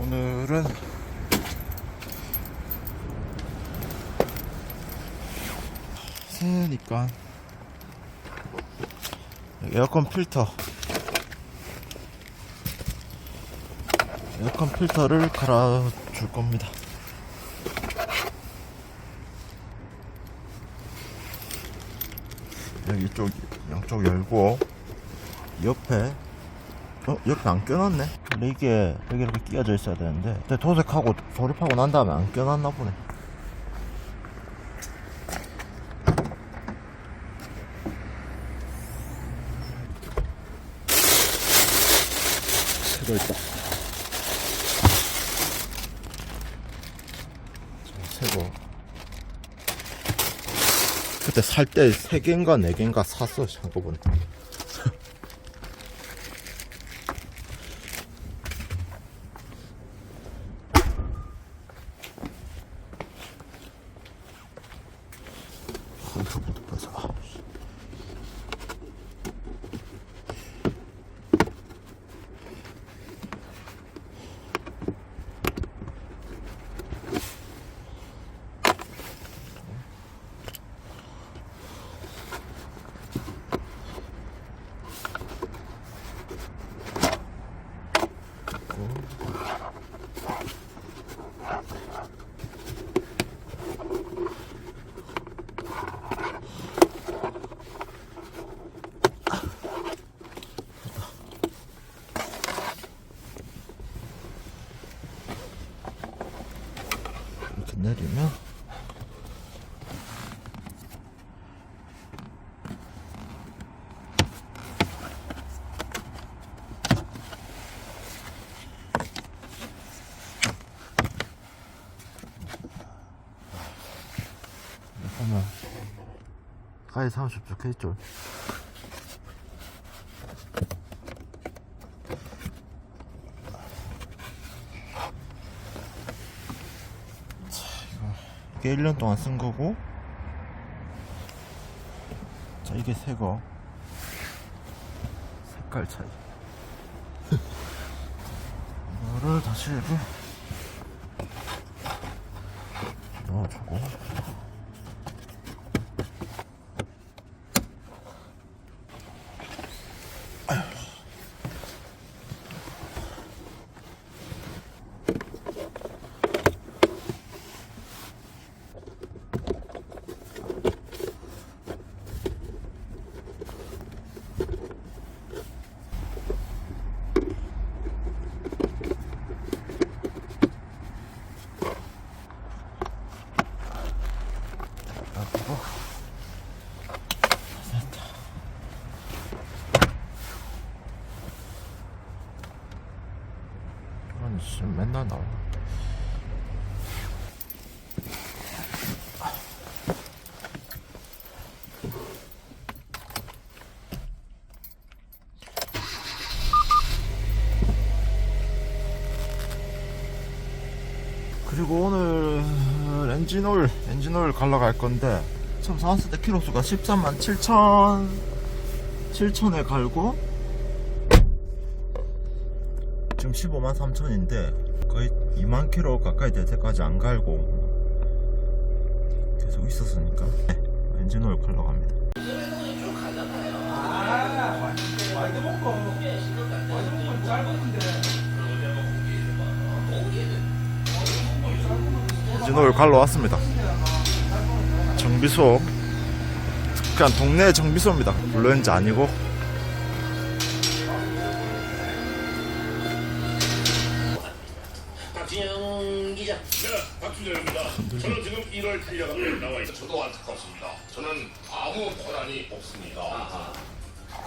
오늘은 새니까 에어컨 필터 에어컨 필터를 갈아줄 겁니다. 여기 쪽 양쪽 열고 옆에 어 옆에 안 껴놨네. 근데 이게 여기 이렇게 끼어져 있어야 되는데 근데 도색하고 조립하고 난 다음에 안 껴놨나 보네. 새로 있다. 자, 새거. 그때 살 때 3개인가 4개인가 샀어, 한꺼번에. 한쪽부터 빼서. 아, 씨. 이렇게 내리면? 보면 가위 30 적혀있죠 이게 1년 동안 쓴 거고. 자 이게 새거. 색깔 차이. 이거를 다시 이렇게 넣어주고 지금 맨날 나오나 그리고 오늘 엔진오일 엔진오일 갈러 갈 건데 참 사왔을 때 키로수가 13만 7천 7천에 갈고 지금 15만 3천인데 거의 2만 킬로 가까이 될 때까지 안 갈고 계속 있었으니까. 엔진 오일 갈러 갑니다. 엔진 오일 갈러 왔습니다 정비소 그냥 동네 정비소입니다 블루엔즈 아니고 박진영 기자. 네, 박준영입니다. 저는 지금 1월 탄력업에 나와 있어. 저도 안타깝습니다. 저는 아무 권한이 없습니다.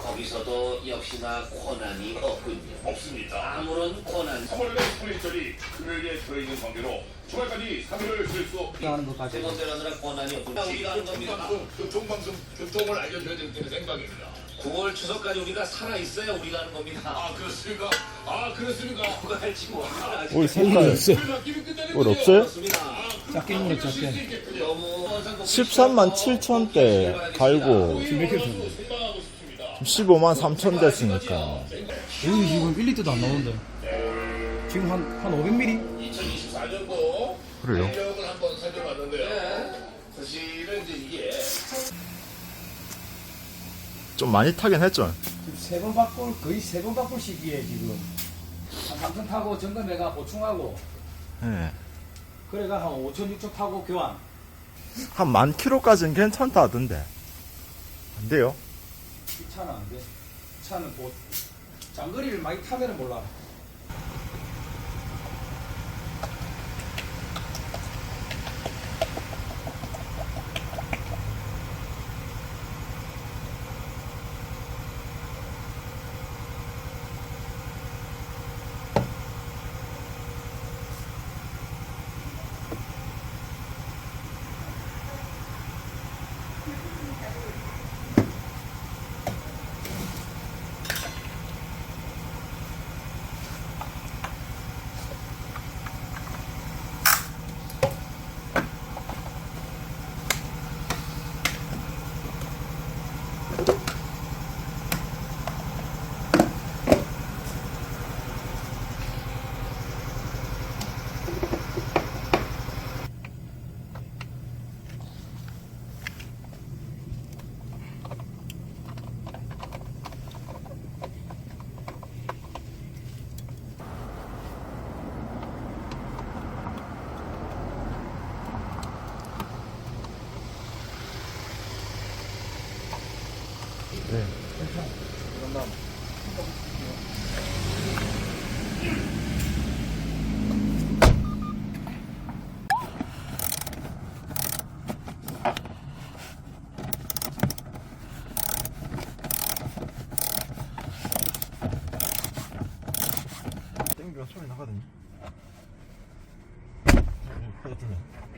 거기서도 역시나 권한이 없군요. 없습니다. 아무런 권한. 3월에 3일절이 금요일에 들어있는 관계로 주말까지 3일을 쉴수 없습니다. 대건대로 하느라 권한이 없군요. 우리가 하는 겁니다. 방송, 교통방송, 교통을 알려줘야 되는 생각입니다. 9월 추석까지 우리가 살아있어야 우리가 하는 겁니다. 아, 그렇습니까? 아, 그렇습니까? 누가 할지 모릅니다. 바뀌면 끝나는 오일 거죠? 없어요? 그렇습니다. 작게 먹네 작게 너무 13만 7천 대 갈고 생각하고 싶습니다. 15만 3천 됐으니까 여기 지금 1리터도 안 나오는데 지금 한, 한 500mm? 2024년도 그래요? 달력을 한번 살펴봤는데요. 사실은 이제 이게 좀 많이 타긴 했죠. 지금 세 번 바꿀, 거의 세 번 바꿀 시기에 지금. 한 3천 타고 점검해가 보충하고, 예. 그래가 한 5천, 6천 타고 교환. 한 만 킬로까지는 괜찮다 하던데. 안 돼요? 이 차는 안 돼. 이 차는 뭐, 장거리를 많이 타면은 몰라. 네. 땡기가 소리 나거든요. 네, 꺼주면.